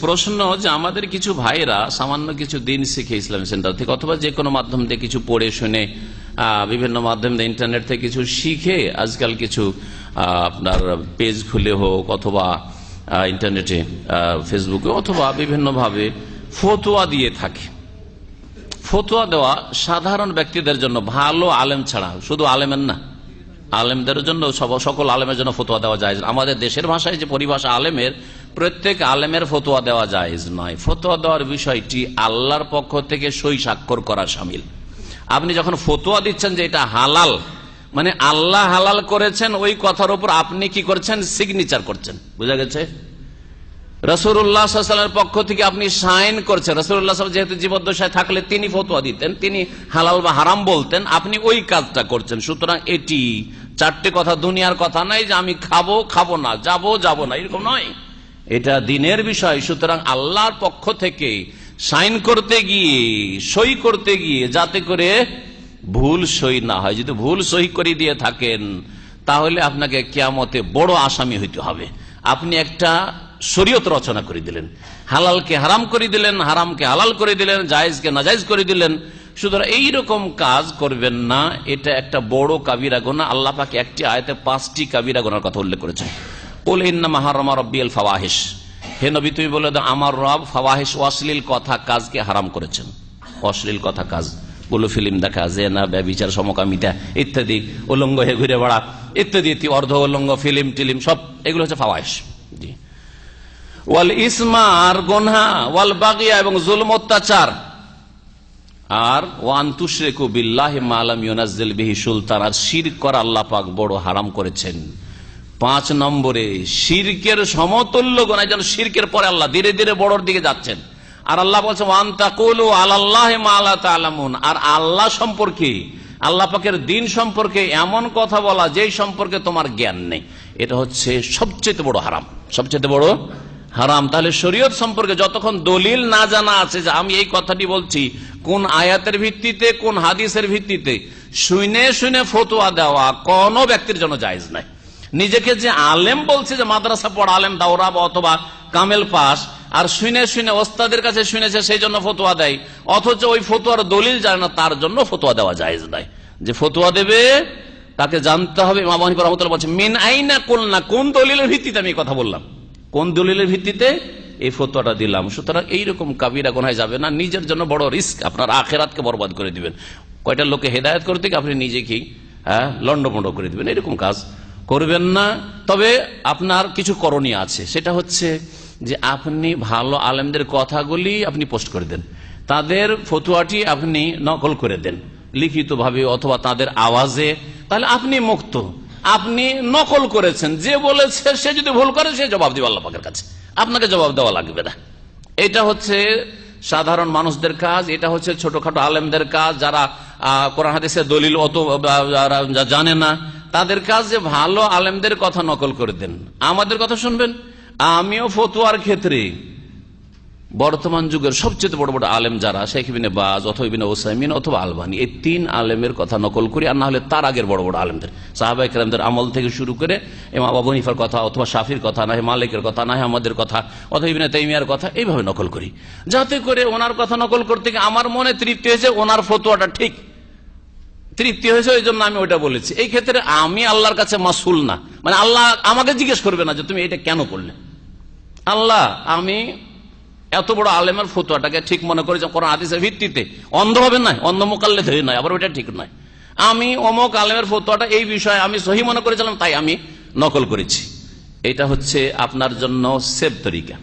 প্রশ্ন যে আমাদের কিছু ভাইরা সামান্য কিছু দিন শিখে ইসলামী সেন্টার থেকে অথবা যে কোনো মাধ্যম দিয়ে কিছু পড়ে শুনে বিভিন্ন মাধ্যম দিয়ে ইন্টারনেট থেকে কিছু শিখে আজকাল কিছু আপনার পেজ খুলে হোক অথবা ইন্টারনেটে ফেসবুকে অথবা বিভিন্নভাবে ফতোয়া দিয়ে থাকে। ফতোয়া দেওয়া সাধারণ ব্যক্তিদের জন্য ভালো আলেম ছাড়া, শুধু আলেমের না। আলেমদের জন্য সকল আলেমের জন্য ফতোয়া দেওয়া যায় আমাদের দেশের ভাষায় যে পরিভাষা আলেমের, প্রত্যেক আলেমের ফতোয়া দেওয়া জায়েজ নয়। ফতোয়া দেওয়ার বিষয়টি আল্লাহর পক্ষ থেকে সই স্বাক্ষর করা সামিল। আপনি যখন ফতোয়া দিচ্ছেন যে এটা হালাল মানে আল্লাহ হালাল করেছেন, ওই কথার উপর আপনি কি করছেন? সিগনেচার করছেন। বুঝা গেছে? রসুল্লাহামের পক্ষ থেকে আপনি সাইন করছেন। রসুল্লাহ যেহেতু জীবদ্দশায় থাকলে তিনি ফতোয়া দিতেন, তিনি হালাল বা হারাম বলতেন, আপনি ওই কাজটা করছেন। সুতরাং এটি চারটে কথা দুনিয়ার কথা নাই যে আমি খাব খাব না, যাব, যাব না, এরকম নয়। এটা দিনের বিষয়, সুতরাং আল্লাহর পক্ষ থেকে সাইন করতে গিয়ে, সই করতে গিয়ে যাতে করে ভুল সই না হয়। যদি ভুল সই করে দিয়ে থাকেন, তাহলে আপনাকে কেয়ামতে বড় আসামি হইতে হবে। আপনি একটা শরীয়ত রচনা করে দিলেন। হালালকে হারাম করে দিলেন, হারামকে হালাল করে দিলেন, জায়েজকে নাজাইজ করে দিলেন। সুতরাং এইরকম কাজ করবেন না, এটা একটা বড় কাবিরা গোনা। আল্লাহ পাকে একটি আয়তে পাঁচটি কাবিরা গোনার কথা উল্লেখ করেছেন। ওল ইন্না মাহারমা রব্বিল ফাওয়াহিস হে নবী, তুমি বলে আমার রব ফাওয়াহিস অশ্লীল কথা কাজকে হারাম করেছেন। অশ্লীল কথা কাজ। বলো, ফিল্ম দেখা, জেনা, ব্যবিচার, সমকামিতা ইত্যাদি, উলঙ্গ হয়ে ঘুরে বেড়া, ইত্যাদি অর্ধ উলঙ্গ, ফিল্ম, টিলিম, সব এগুলো হচ্ছে ফাওয়াহিস জি। ওয়াল ইসমা আর গোনহা ওয়াল বাগিয়া এবং জুলম অত্যাচার। আর, ওয়ান তুশরেকু বিল্লাহ মালাম ইউনাজ্জিল বিহি সুলতান, আর শির করা আল্লাহ পাক বড় হারাম করেছেন। পাঁচ নম্বরে, শিরকের সমতুল্য গোনায় যেন শিরকের পরে আল্লাহ ধীরে ধীরে বড়র দিকে যাচ্ছেন। আর আল্লাহ বলছে ওয়ান তাকুলু আলাল্লাহ মালা তালামুন আর আল্লাহ সম্পর্কে, আল্লাহ পাকের দিন সম্পর্কে এমন কথা বলা যেই সম্পর্কে তোমার জ্ঞান নেই। এটা হচ্ছে সবচেয়ে বড় হারাম। সবচেয়ে বড় হারাম। তাহলে শরীয়ত সম্পর্কে যতক্ষণ দলিল না জানা আছে যে আমি এই কথাটি বলছি, কোন আয়াতের ভিত্তিতে, কোন হাদিসের ভিত্তিতে শুনে শুনে ফতোয়া দেওয়া কোন ব্যক্তির জন্য জায়েজ নাই। নিজেকে যে আলেম বলছে যে মাদ্রাসা পড়া আলেম, দাওরা অথবা কামেল পাস, আর শুনে শুনে ওস্তাদের কাছে শুনেছে সেই জন্য ফতোয়া দেয়, অথচ ওই ফতোয়ার দলিল জানে না, তার জন্য ফতোয়া দেওয়া জায়েজ নাই। যে ফতোয়া দেবে, তাকে জানতে হবে, ইমাম রাহমাতুল্লাহ বলছে, মিন আইনা কোন না কোন দলিলের ভিত্তিতে আমি কথা বললাম? কোন দলিলের ভিত্তিতে? এই ফতোয়াটা দিলাম। সুতরাং এইরকম কাবিরা গোনায় যাবে না। নিজের জন্য বড় রিস্ক। আপনার আখেরাতকে বরবাদ করে দিবেন। কয়টা লোকে হেদায়ত করতে আপনি নিজেকেই হ্যাঁ লন্ডমন্ড করে দিবেন। এরকম কাজ করবেন না। তবে আপনার কিছু করণীয় আছে। সেটা হচ্ছে যে আপনি ভালো আলেমদের কথাগুলি আপনি পোস্ট করে দেন। তাদের ফতুয়াটি আপনি নকল করে দেন। লিখিতভাবে অথবা তাদের আওয়াজে। তাহলে আপনি মুক্ত। আপনি নকল করেছেন। যে বলেছে, সে যদি ভুল করে, সে জবাব দিবে আল্লাহ পাকের কাছে। আপনাকে জবাব দেওয়া লাগবে না। এটা হচ্ছে সাধারণ মানুষদের কাজ, এটা হচ্ছে ছোটখাটো আলেমদের কাজ, যারা কোরআন হাদিসের দলিল অত জানে না, তাদের কাজ যে ভালো আলেমদের কথা নকল করে দেন। আমাদের কথা শুনবেন? আমিও ফতুয়ার ক্ষেত্রে বর্তমান যুগের সবচেয়ে বড় বড় আলেম যারা, শেখ বিনে বাজ অথবা বিনে ওসাইমিন অথবা আলবানি, এই তিন আলেমের কথা নকল করি, আর না হলে তার আগের বড় বড় আলেমদের। সাহাবাই কেরামদের আমল থেকে শুরু করে এমা আবু হানিফার কথা অথবা শাফির কথা, না হয় মালিকের কথা, না হয় আমাদের কথা, অথবা ইবিনে তাইমিয়ার কথা, এইভাবে নকল করি। যাতে করে ওনার কথা নকল করতে গিয়ে আমার মনে তৃপ্তি হয়েছে, ওনার ফতুয়াটা ঠিক। তৃপ্তি হয়েছে, ওই জন্য আমি ওইটা বলেছি। এই ক্ষেত্রে আমি আল্লাহর কাছে মাসুল না। মানে আল্লাহ আমাকে জিজ্ঞেস করবে না যে তুমি এটা কেন করলে। আল্লাহ, আমি এত বড় আলেমের ফতুয়াটাকে ঠিক মনে করি যে কোরআন হাদিসের ভিত্তিতে। অন্ধ হবে না অন্ধ মোকাল্লে ধরে নয় আবার ওইটা ঠিক নয়। আমি অমক আলেমের ফতুয়াটা এই বিষয়ে আমি সহি মনে করেছিলাম, তাই আমি নকল করেছি। এটা হচ্ছে আপনার জন্য সেভ তরিকা।